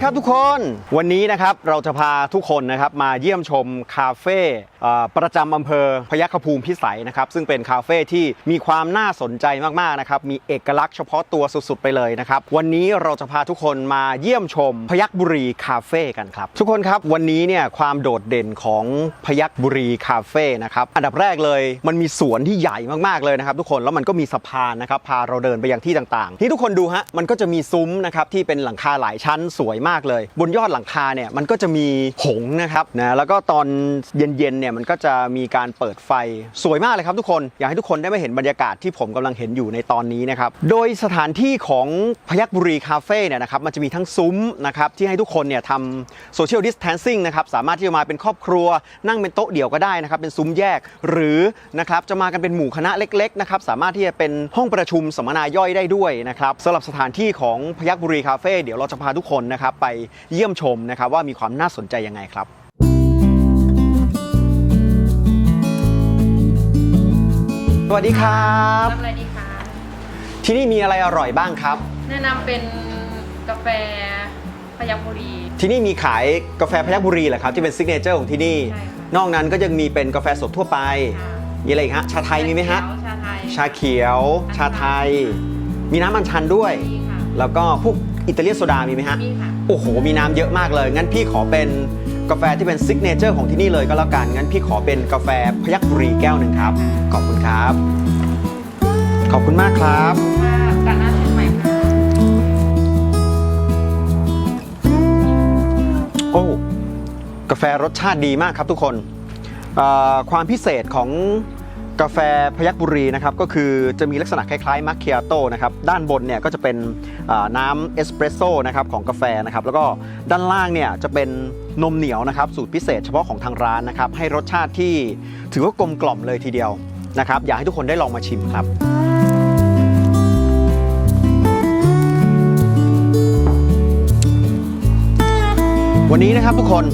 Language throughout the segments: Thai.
ดีครับทุกคน วันนี้นะครับเราจะพาทุกคนนะครับมาเยี่ยมชมคาเฟ่ประจำอำเภอพยัคฆภูมิพิสัยนะครับซึ่งเป็นคาเฟ่ที่มีความน่าสนใจมากๆนะครับมีเอกลักษณ์เฉพาะตัวสุดๆไปเลยนะครับวันนี้เราจะพาทุกคนมาเยี่ยมชมพยัคฆบุรีคาเฟ่กันครับทุกคนครับวันนี้เนี่ยความโดดเด่นของพยัคฆบุรีคาเฟ่นะครับอันดับแรกเลยมันมีสวนที่ใหญ่มากๆเลยนะครับทุกคนแล้วมันก็มีสะพานนะครับพาเราเดินไปยังที่ต่างๆที่ทุกคนดูฮะมันก็จะมีซุ้มนะครับที่เป็นหลังคาหลายชั้นสวยมากเลย บนยอดหลังคาเนี่ยมันก็จะมีหงนะครับนะแล้วก็ตอนเย็นๆเนี่ยมันก็จะมีการเปิดไฟสวยมากเลยครับทุกคน อยากให้ทุกคนได้มาเห็นบรรยากาศที่ผมกำลังเห็นอยู่ในตอนนี้นะครับโดยสถานที่ของพยัคฆ์บุรีคาเฟ่เนี่ยนะครับมันจะมีทั้งซุ้มนะครับที่ให้ทุกคนเนี่ยทำโซเชียลดิสแทนซิ่งนะครับสามารถที่จะมาเป็นครอบครัว นั่งเป็นโต๊ะเดี่ยวก็ได้นะครับเป็นซุ้มแยกหรือนะครับจะมากันเป็นหมู่คณะเล็กๆนะครับสามารถที่จะเป็นห้องประชุมสัมมนาย่อยได้ด้วยนะครับสำหรับสถานที่ของพยัคฆ์บุรีคาเฟ่เดี๋ยวเราจะพาทุกคนนะครับไปเยี่ยมชมนะครับว่ามีความน่าสนใจยังไงครับสวัสดีครับรับอะไรดีคะที่นี่มีอะไรอร่อยบ้างครับ แนะนำเป็นกาแฟพยัคฆ์บุรี ที่นี่มีขายกาแฟพยัคฆ์บุรีเหรอครับที่เป็นซิกเนเจอร์ของที่นี่ ใช่ค่ะ นอกนั้นก็ยังมีเป็นกาแฟสดทั่วไป ค่ะมีอะไรอีกฮะชาไทยมีไหมฮะ ชาไทยชาเขียว ชาไทย มีน้ำอัญชันด้วย มีค่ะ แล้วก็พวกอิตาเลียนโซดามีไหมฮะ มีค่ะ โอ้โห มีน้ำเยอะมากเลย งั้นพี่ขอเป็นกาแฟที่เป็นซิกเนเจอร์ของที่นี่เลยก็แล้วกัน งั้นพี่ขอเป็นกาแฟพยัคฆ์บุรีแก้วหนึ่งครับ ขอบคุณครับ ขอบคุณมากครับว่าการหน้าเชียงใหม่ค่ะโอ้ กาแฟรสชาติดีมากครับทุกคนเอ่อความพิเศษของ กาแฟพยัคฆ์บุรีนะครับก็คือจะมีลักษณะคล้ายๆมัคเคียโต้นะครับด้านบนเนี่ยก็จะเป็นน้ำเอสเปรสโซ่นะครับของกาแฟนะครับแล้วก็ด้านล่างเนี่ยจะเป็นนมเหนียวนะครับสูตรพิเศษเฉพาะของทางร้านนะครับให้รสชาติที่ถือว่ากลมกล่อมเลยทีเดียวนะครับอยากให้ทุกคนได้ลองมาชิมครับวันนี้นะครับทุกคน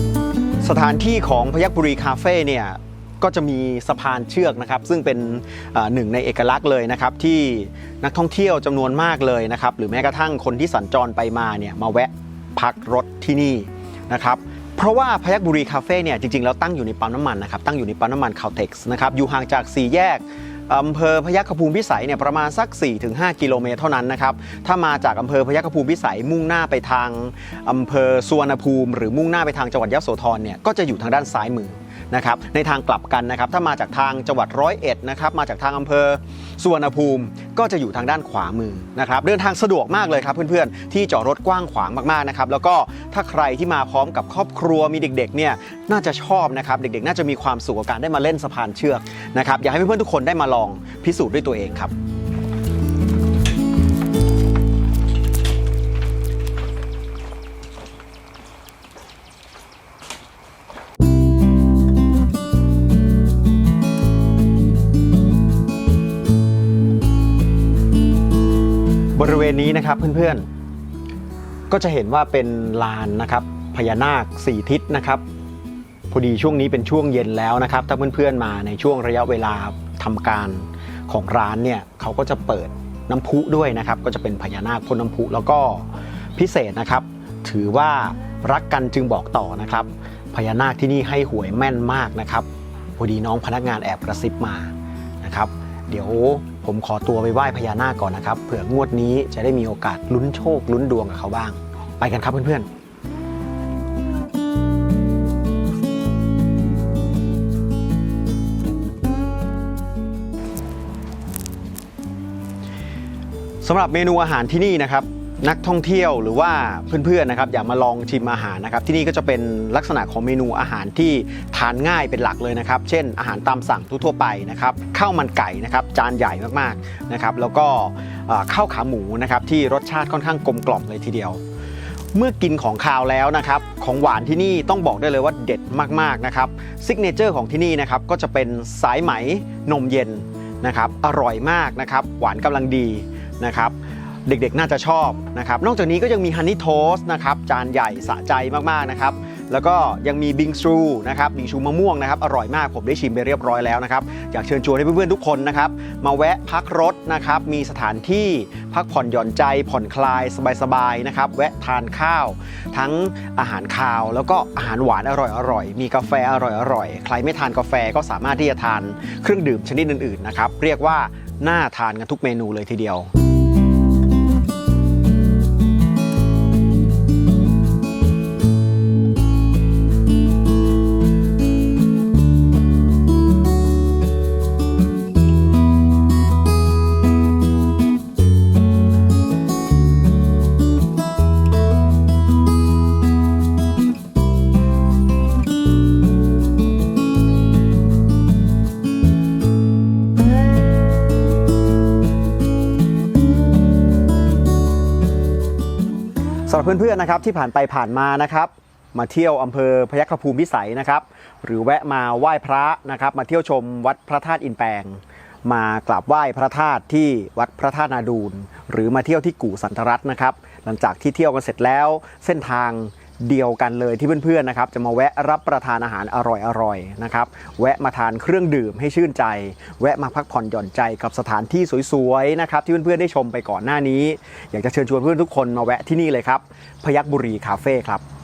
สถานที่ของพยัคฆ์บุรีคาเฟ่เนี่ย ก็จะมีสะพานเชือกนะครับ ซึ่งเป็นหนึ่งในเอกลักษณ์เลยนะครับ ที่นักท่องเที่ยวจำนวนมากเลยนะครับ หรือแม้กระทั่งคนที่สัญจรไปมาเนี่ยมาแวะพักรถที่นี่นะครับเพราะว่าพยัคฆ์บุรีคาเฟ่เนี่ยจริงๆแล้วตั้งอยู่ในปั๊มน้ำมันนะครับตั้งอยู่ในปั๊มน้ำมันคาวเท็กซ์นะครับอยู่ห่างจากสี่แยกอำเภอพยัคฆภูมิพิสัยเนี่ยประมาณสัก 4-5 กิโลเมตรเท่านั้นนะครับถ้ามาจากอำเภอพยัคฆภูมิพิสัยมุ่งหน้าไปทางอำเภอสุวรรณภูมิ หรือมุ่งหน้าไปทางจังหวัดยโสธรเนี่ยก็จะอยู่ทางด้านซ้ายมือ นะครับในทางกลับกันนะครับถ้ามาจากทางจังหวัดร้อยเอ็ดนะครับมาจากทางอำเภอสุวรรณภูมิก็จะอยู่ทางด้านขวามือนะครับเดินทางสะดวกมากเลยครับเพื่อนๆ ที่จอดรถกว้างขวางมากๆนะครับแล้วก็ถ้าใครที่มาพร้อมกับครอบครัวมีเด็กๆเนี่ยน่าจะชอบนะครับเด็กๆ น่าจะมีความสุขกับการได้มาเล่นสะพานเชือกนะครับอยากให้เพื่อนๆทุกคนได้มาลองพิสูจน์ด้วยตัวเองครับ นี้นะครับเพื่อนๆ ก็จะเห็นว่าเป็นลานนะครับพญานาคสี่ทิศนะครับพอดีช่วงนี้เป็นช่วงเย็นแล้วนะครับ ถ้าเพื่อนๆมาในช่วงระยะเวลาทำการของร้านเนี่ยเขาก็จะเปิดน้ำพุด้วยนะครับ ก็จะเป็นพญานาคพ่นน้ำพุแล้วก็พิเศษนะครับ ถือว่ารักกันจึงบอกต่อนะครับ พญานาคที่นี่ให้หวยแม่นมากนะครับพอดีน้องพนักงานแอบกระซิบมานะครับ เดี๋ยว ผมขอตัวไปไหว้พญานาคก่อนนะครับ เผื่องวดนี้จะได้มีโอกาสลุ้นโชคลุ้นดวงกับเขาบ้าง ไปกันครับเพื่อนๆสำหรับเมนูอาหารที่นี่นะครับ นักท่องเที่ยวหรือว่าเพื่อนๆนะครับอย่ามาลองชิมอาหารนะครับที่นี่ก็จะเป็นลักษณะของเมนูอาหารที่ทานง่ายเป็นหลักเลยนะครับ เช่น อาหารตามสั่งทั่วไปนะครับข้าวมันไก่นะครับจานใหญ่มากๆนะครับแล้วก็ข้าวขาหมูนะครับที่รสชาติค่อนข้างกลมกล่อมเลยทีเดียว เมื่อกินของคาวแล้วนะครับของหวานที่นี่ต้องบอกได้เลยว่าเด็ดมากๆนะครับซิกเนเจอร์ของที่นี่นะครับก็จะเป็นสายไหมนมเย็นนะครับอร่อยมากนะครับหวานกำลังดีนะครับ เด็กๆ น่าจะชอบนะครับ นอกจากนี้ก็ยังมีฮันนี่โทสนะครับ จานใหญ่สะใจมากๆนะครับ แล้วก็ยังมีบิงซูนะครับบิงซูมะม่วงนะครับ อร่อยมากผมได้ชิมไปเรียบร้อยแล้วนะครับ อยากเชิญชวนให้เพื่อนๆ ทุกคนนะครับ มาแวะพักรถนะครับ มีสถานที่พักผ่อนหย่อนใจผ่อนคลายสบายๆนะครับ แวะทานข้าว ทั้งอาหารคาว แล้วก็อาหารหวานอร่อยๆ มีกาแฟอร่อยๆ ใครไม่ทานกาแฟก็สามารถที่จะทานเครื่องดื่มชนิดอื่นๆนะครับ เรียกว่าน่าทานกันทุกเมนูเลยทีเดียวำหรับเพื่อนๆนะครับที่ผ่านไปผ่านมานะครับมาเที่ยวอำเภอพยัคฆภูมิพิสัยนะครับ หรือแวะมาไหว้พระนะครับ มาเที่ยวชมวัดพระธาตุอินแปงมากราบไหว้พระธาตุที่วัดพระธาตุนาดูนหรือมาเที่ยวที่กู่สันทรัตน์นะครับ หลังจากที่เที่ยวกันเสร็จแล้วเส้นทาง เดียวกันเลยที่เพื่อนๆนะครับจะมาแวะรับประทานอาหารอร่อยๆนะครับแวะมาทานเครื่องดื่มให้ชื่นใจ แวะมาพักผ่อนหย่อนใจกับสถานที่สวยๆนะครับที่เพื่อนๆได้ชมไปก่อนหน้านี้ อยากจะเชิญชวนเพื่อนทุกคนมาแวะที่นี่เลยครับพยัคฆ์บุรีคาเฟ่ครับ